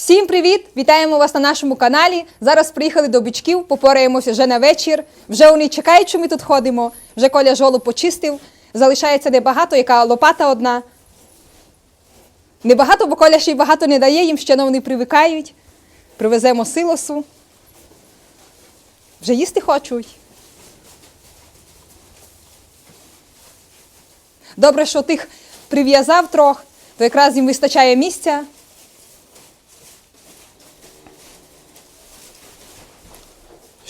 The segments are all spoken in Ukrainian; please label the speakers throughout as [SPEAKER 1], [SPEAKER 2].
[SPEAKER 1] Всім привіт! Вітаємо вас на нашому каналі. Зараз приїхали до бичків, попораємося вже на вечір. Вже вони чекають, що ми тут ходимо. Вже Коля жолу почистив. Залишається небагато, яка лопата одна. Небагато, бо Коля ще й багато не дає, їм ще вони привикають. Привеземо силосу. Вже їсти хочуть. Добре, що тих прив'язав трох, то якраз їм вистачає місця.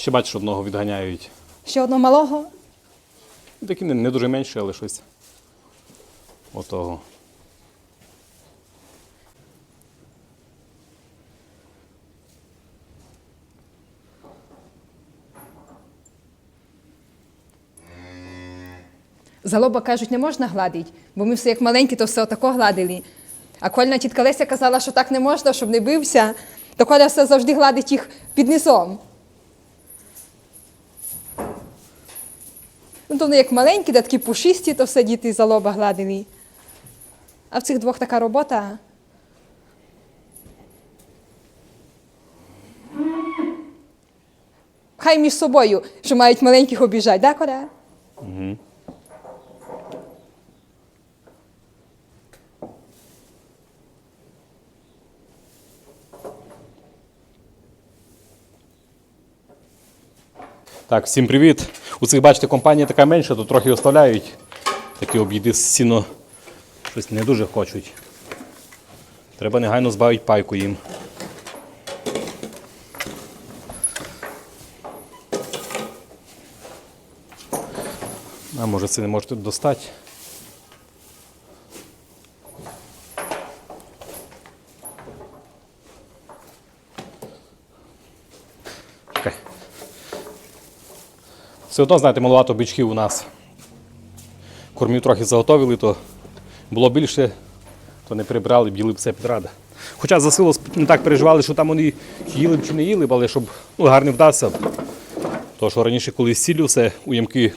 [SPEAKER 2] Ще бачиш, одного відганяють.
[SPEAKER 1] Ще одного малого.
[SPEAKER 2] Такі не, не дуже менші, але щось. Отого.
[SPEAKER 1] Залоба кажуть, не можна гладити, бо ми все як маленькі, то все отако гладили. А Кольна тітка Леся казала, що так не можна, щоб не бився, то Коля все завжди гладить їх під низом. Ну, то вони як маленькі, де такі пушисті, то все діти залоба гладили. А в цих двох така робота. Хай між собою, що мають маленьких обіжати, да, Коля?
[SPEAKER 2] Так, всім привіт. У цих, бачите, компанія така менша, то трохи оставляють. Такі об'їди з сіно щось не дуже хочуть. Треба негайно збавити пайку їм. А може це не можете достати? Все одно, знаєте, маловато бичків у нас. Кормів трохи заготовили, то було більше, то не прибрали, б їли б все підрада. Хоча за силу не так переживали, що там вони їли б чи не їли б, але щоб ну, гарно вдався. б. То, що раніше, коли сіллю все у ямки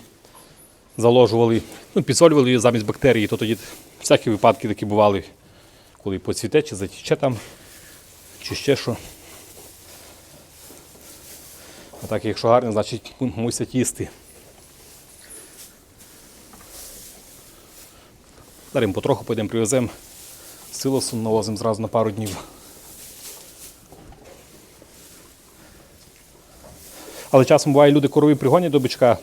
[SPEAKER 2] заложували, ну, підсолювали її замість бактерій, то тоді всякі випадки такі бували, коли поцвіте, чи затіче там, чи ще що. А так, якщо гарно, значить мусять їсти. Зараз потроху підемо привеземо силосу, навозимо зразу на пару днів. Але часом буває, люди корові пригонять до бичка.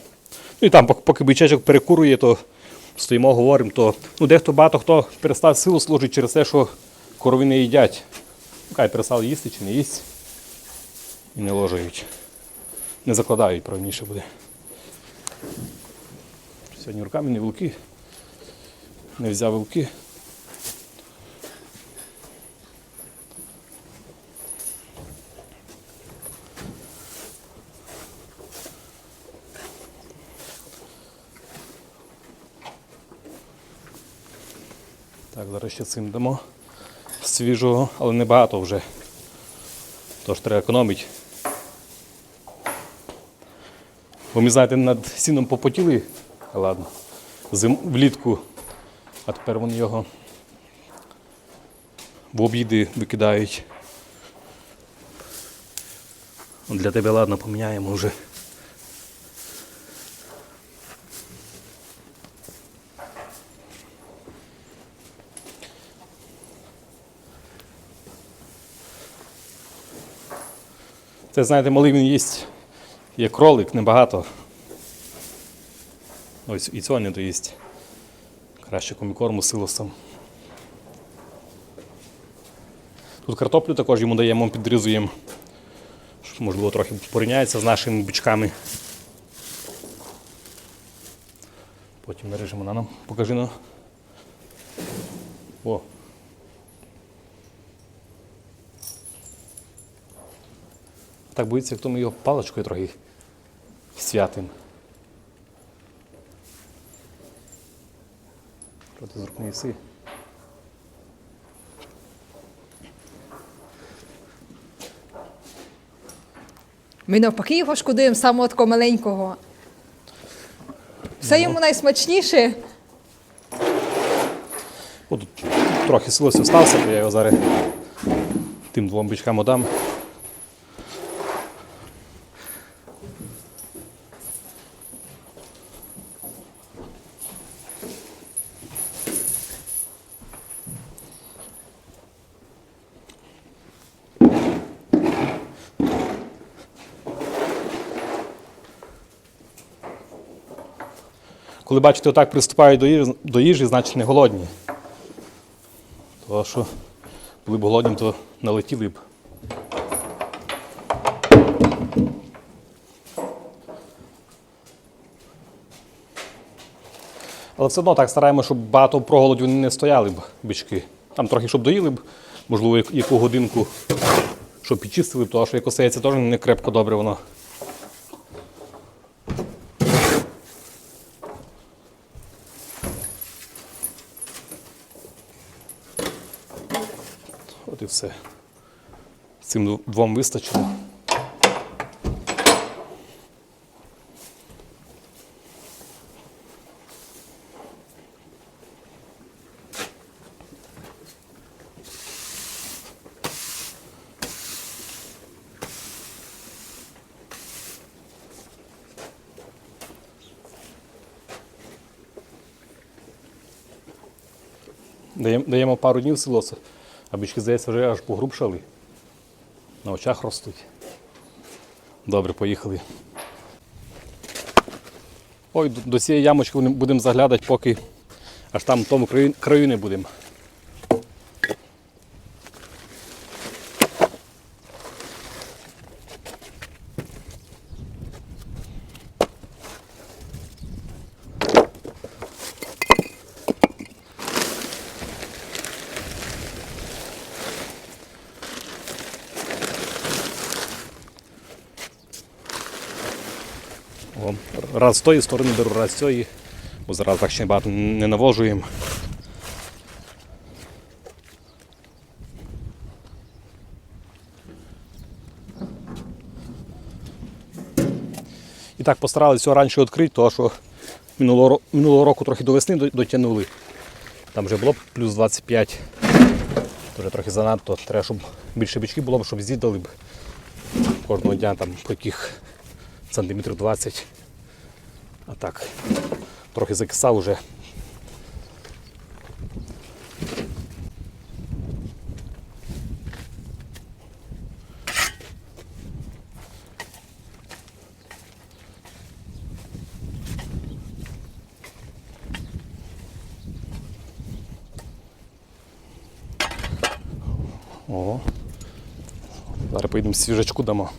[SPEAKER 2] Ну і там, поки бичечок перекурує, то стоїмо, говоримо, то ну, дехто багато хто перестав силу служити через те, що корови не їдять. Ну, Хай перестали їсти чи не їсть. І не ложають. Не закладають, правильніше буде. Сьогодні руками не вилки. Не взяв вилки. Так, зараз ще цим дамо свіжого, але не багато вже. Тож треба економити. Бо ми, знаєте, над сіном попотіли, ладно, зим, влітку, а тепер вони його в обіди викидають. Для тебе ладно, поміняємо вже. Це, знаєте, малий він їсть, є кролик, небагато. Ось і цього не доїсть. Краще комікорму силосом. Тут картоплю також йому даємо, підрізуємо. Щоб, можливо, трохи порівняється з нашими бичками. Потім наріжемо на нам. Покажи ну. О. Так боїться, хто ми його паличкою трохи святим. Що ти з рук не їси?
[SPEAKER 1] Ми навпаки його шкодуємо самого такого маленького. Все йому найсмачніше.
[SPEAKER 2] О, тут трохи силосів стався, то я його зараз тим двом бичкам отдам. Коли бачите, отак приступають до їжі, значить не голодні. Тому що були б голодні, то налетіли б. Але все одно так стараємося, щоб багато в проголоді не стояли б бички. Там трохи, щоб доїли б, можливо, як- яку годинку, щоб підчистили б, тому що як осеється теж не крепко добре воно. От і все. Цим двом вистачило. Даємо, пару днів силоса, а бички, здається, вже аж погрубшали. На очах ростуть. Добре, поїхали. Ой, до, цієї ямочки будемо заглядати, поки аж там в тому краю не будемо. О, раз з тої сторони беру, раз цієї, бо зараз так ще багато не навожуємо. І так постаралися раніше відкрити, тому що минулого, минулого року трохи до весни дотягнули. Там вже було плюс 25. Дуже трохи занадто. Треба, щоб більше бички було щоб з'їдали б кожного дня там по яких сантиметрів 20. А так, трохи закисав уже. Ого. Зараз поїдемо свіжачку дамо.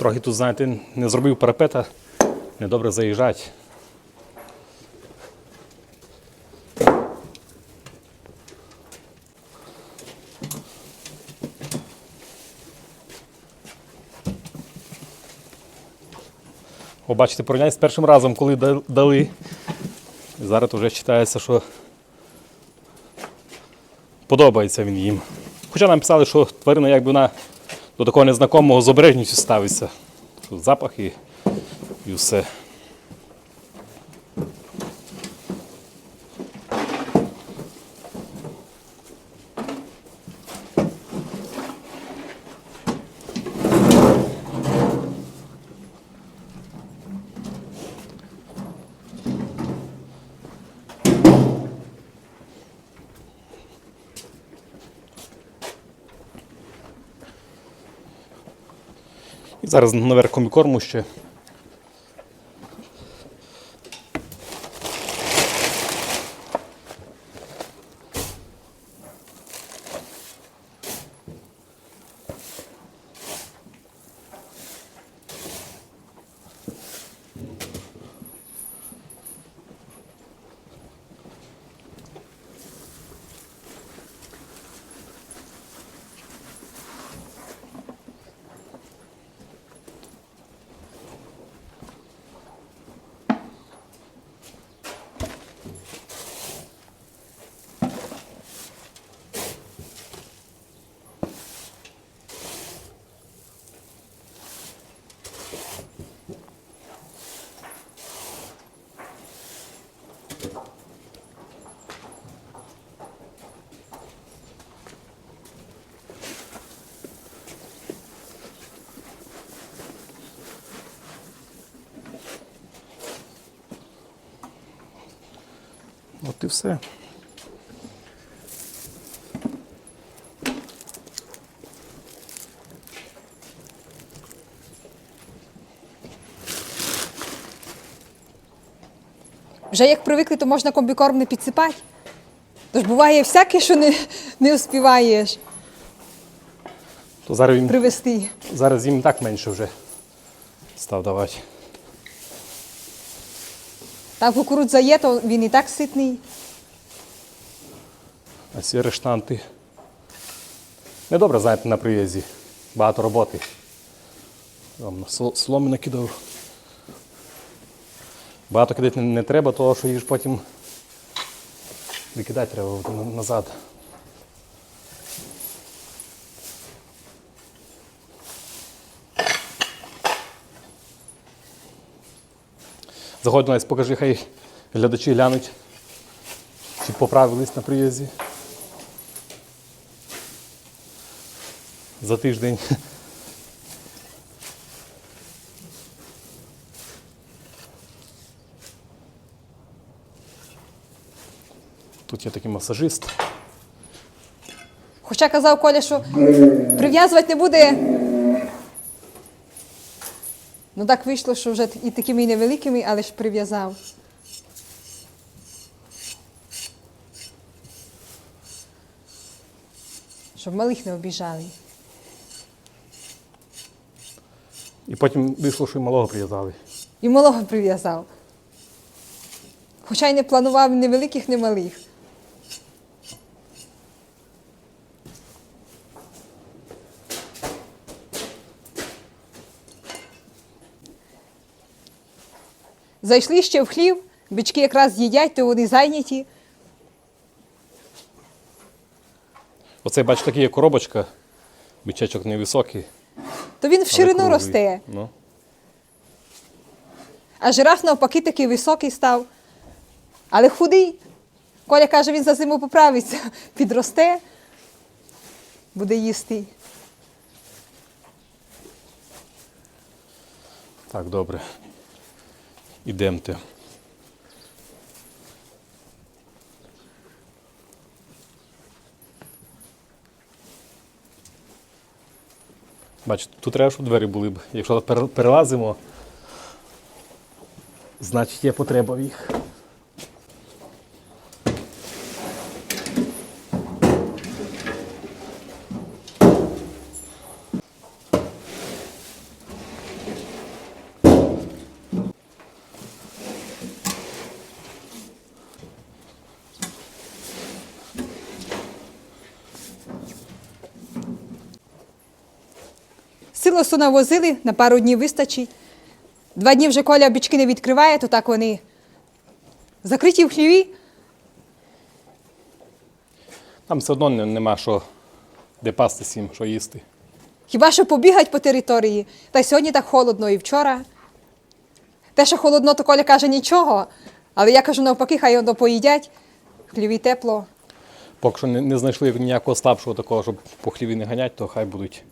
[SPEAKER 2] Трохи тут, знаєте, не зробив парапета, недобре заїжджати. О, бачите, порівняй з першим разом, коли дали. Зараз вже вважається, що подобається він їм. Хоча нам писали, що тварина якби вона до такого незнакомого з обережністю ставиться. Запах і, і все. Зараз наверх комікорму ще. От і все.
[SPEAKER 1] Вже як привикли, то можна комбікорм не підсипати. Тож буває всяке, що не, не успіваєш
[SPEAKER 2] То зараз він
[SPEAKER 1] привезти.
[SPEAKER 2] Зараз їм так менше вже став давати.
[SPEAKER 1] Там кукурудза є, то він і так ситний.
[SPEAKER 2] А ці рештанти. Недобре, знаєте, на приїзді. Багато роботи. Там соломи накидав. Багато кидати не, треба, тому що ж потім викидати треба назад. До покажи, хай глядачі глянуть, чи поправились на приїзді. За тиждень. Тут є такий масажист.
[SPEAKER 1] Хоча казав Коля, що прив'язувати не буде. Ну так вийшло, що вже і такими і невеликими, але ж прив'язав. Щоб малих не обіжали.
[SPEAKER 2] І потім вийшло, що й малого прив'язали.
[SPEAKER 1] І малого прив'язав. Хоча й не планував ні великих, ні малих. Зайшли ще в хлів, бички якраз їдять, то вони зайняті.
[SPEAKER 2] Оце, бачиш, такий є коробочка, бичечок невисокий.
[SPEAKER 1] То він в ширину
[SPEAKER 2] круглий.
[SPEAKER 1] росте.
[SPEAKER 2] Ну.
[SPEAKER 1] А жираф навпаки такий високий став, але худий. Коля каже, він за зиму поправиться, підросте, буде їсти.
[SPEAKER 2] Так, добре. Ідемте. Бачите, тут треба, щоб двері були б. Якщо перелазимо, значить є потреба в їх.
[SPEAKER 1] Силосу навозили, на пару днів вистачить. Два дні вже Коля бички не відкриває, то так вони закриті в хліві.
[SPEAKER 2] Там все одно не- нема що де пастись їм, що їсти.
[SPEAKER 1] Хіба що побігать по території. Та й сьогодні так холодно і вчора. Те, що холодно, то Коля каже нічого. Але я кажу навпаки, хай воно поїдять. В хліві тепло.
[SPEAKER 2] Поки що не, не знайшли ніякого слабшого такого, щоб по хліві не ганять, то хай будуть.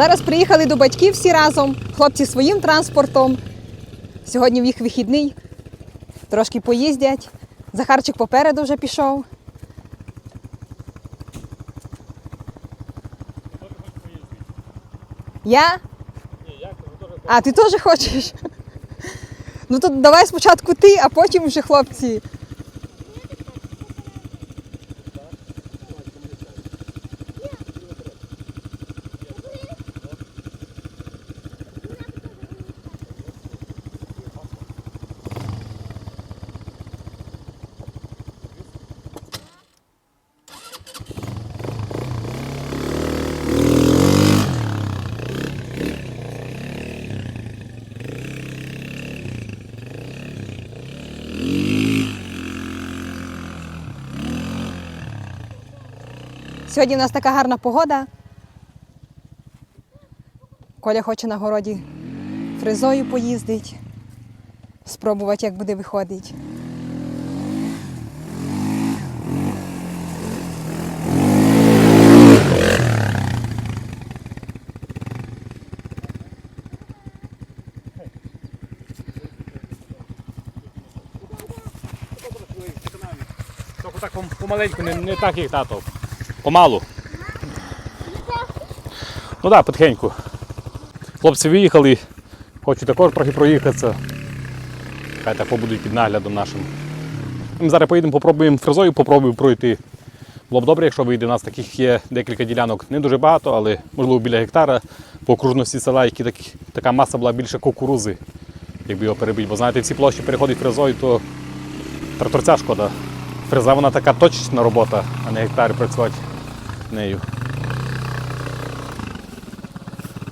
[SPEAKER 1] Зараз приїхали до батьків всі разом, хлопці своїм транспортом. Сьогодні в їх вихідний. Трошки поїздять. Захарчик попереду вже пішов. Я? А, ти теж хочеш? Ну то давай спочатку ти, а потім вже хлопці. Сьогодні у нас така гарна погода. Коля хоче на городі фризою поїздити, спробувати, як буде виходити.
[SPEAKER 2] Так помаленьку, не, не так як тато. Помалу. Ну так, потихеньку. Хлопці виїхали, хочу також трохи проїхатися. Хай так побудуть під наглядом нашим. Ми зараз поїдемо, попробуємо фрезою, попробуємо пройти. Було б добре, якщо вийде. У нас таких є декілька ділянок, не дуже багато, але можливо біля гектара по окружності села, які такі, така маса була більше кукурузи, якби його перебити. Бо знаєте, всі площі переходять фрезою, то тракторця шкода. Фреза вона така точечна робота, а не гектари працювати нею.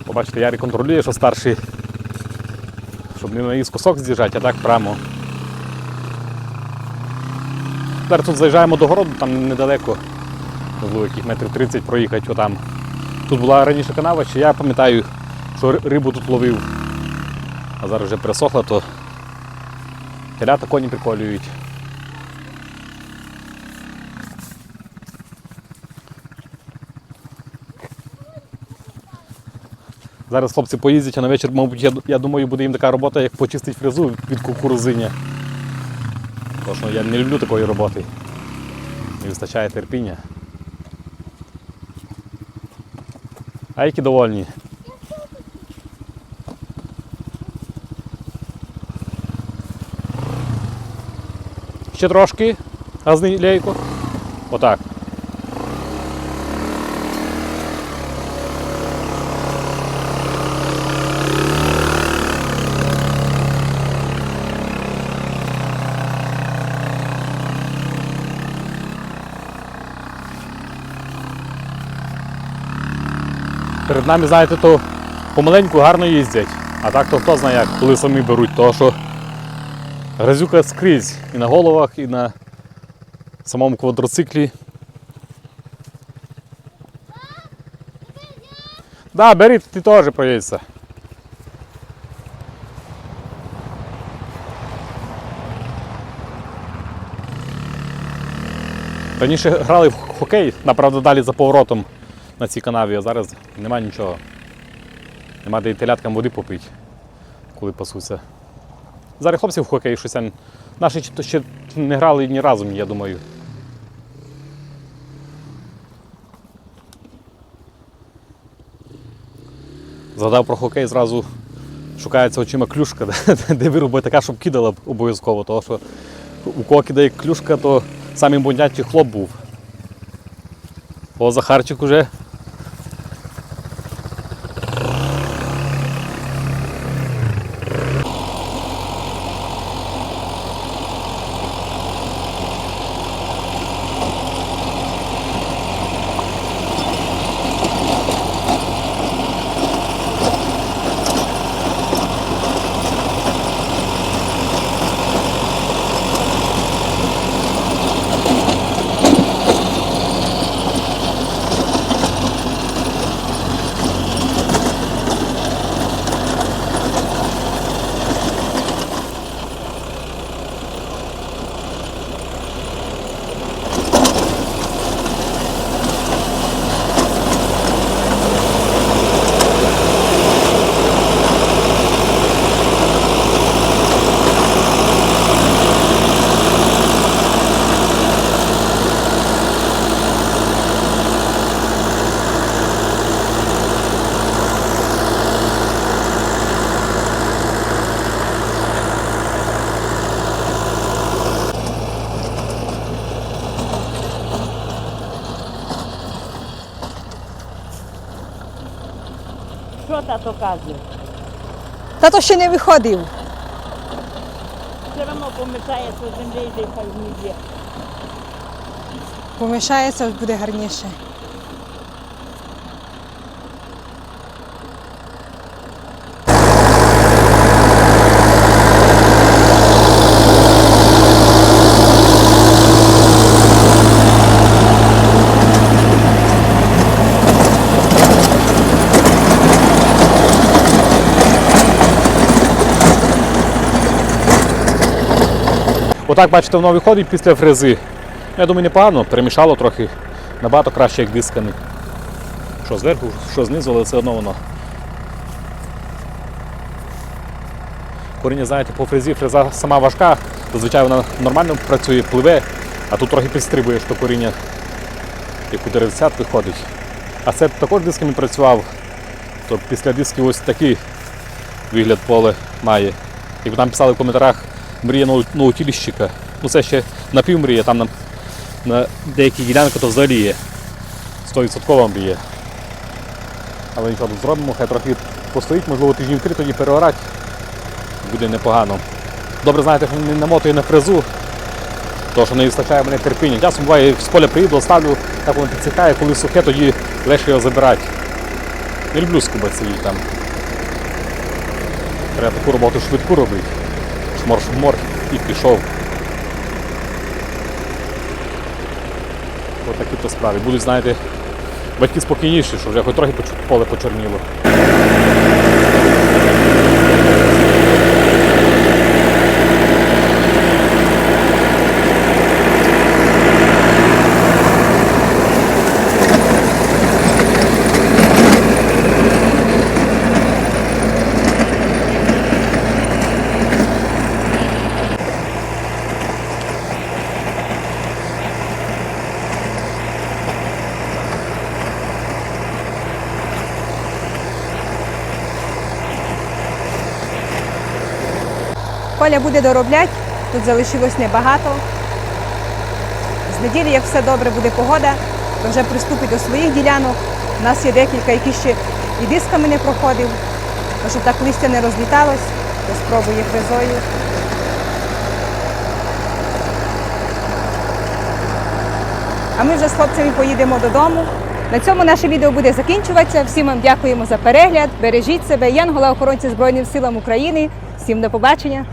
[SPEAKER 2] Побачите, Ярі контролює, що старший, щоб не наїз кусок з'їжджати, а так прямо. Зараз тут заїжджаємо до городу, там недалеко, можливо, яких метрів 30 проїхати отам. Тут була раніше канава, чи я пам'ятаю, що рибу тут ловив. А зараз вже пересохла, то телята коні приколюють. Зараз хлопці поїздять, а на вечір, мабуть, я, я думаю, буде їм така робота, як почистити фрезу від кукурузиня. Тому що я не люблю такої роботи. Не вистачає терпіння. А які довольні. Ще трошки газни лейку. Отак. Перед нами, знаєте, то помаленьку гарно їздять. А так то хто знає як, коли самі беруть, того що грязюка скрізь і на головах, і на самому квадроциклі. Да, бери, ти теж проїдься. Раніше грали в хокей, направда далі за поворотом на цій канаві, а зараз немає нічого. Нема де й теляткам води попити, коли пасуться. Зараз хлопці в хокей щось. Наші ще не грали ні разу, я думаю. Згадав про хокей, зразу шукається очима клюшка, де, вироби така, щоб кидала обов'язково. Тому що у кого кидає клюшка, то самий бундячий хлоп був. О, Захарчик уже.
[SPEAKER 3] Що тато каже?
[SPEAKER 1] Тато ще не виходив.
[SPEAKER 3] Все одно помішається землі, де хай не.
[SPEAKER 1] Помішається, буде гарніше.
[SPEAKER 2] Отак, бачите, воно виходить після фрези. Я думаю, непогано, перемішало трохи. Набагато краще, як дисканий. Що зверху, що знизу, але все одно воно. Коріння, знаєте, по фрезі фреза сама важка, зазвичай вона нормально працює, пливе. А тут трохи підстрибуєш, то коріння, як у деревцят виходить. А це також дисками працював, то після дисків ось такий вигляд поле має. Як там писали в коментарях, мрія ноутіліщика. Ну це ще напівмрія, там на, на деяких ділянках то взагалі є. 100% мрія. Але нічого тут зробимо, хай трохи постоїть, можливо тижнів три тоді переорати. Буде непогано. Добре знаєте, що не намотує на фрезу, тому що не вистачає мене терпіння. Часом буває, з поля приїду, ставлю, так воно підсихає, коли сухе, тоді легше його забирати. Не люблю скубатися її там. Треба таку роботу швидку робити. Шмор-шмор і пішов. Ось такі то справи. Будуть, знаєте, батьки спокійніші, що вже хоч трохи поле почорніло.
[SPEAKER 1] Коля буде доробляти, тут залишилось небагато. З неділі, як все добре буде погода, то вже приступить до своїх ділянок. У нас є декілька, які ще і дисками не проходив. То, щоб так листя не розліталось, то спробує фрезою. А ми вже з хлопцями поїдемо додому. На цьому наше відео буде закінчуватися. Всім вам дякуємо за перегляд. Бережіть себе. Янгола охоронці Збройним силам України. Всім до побачення.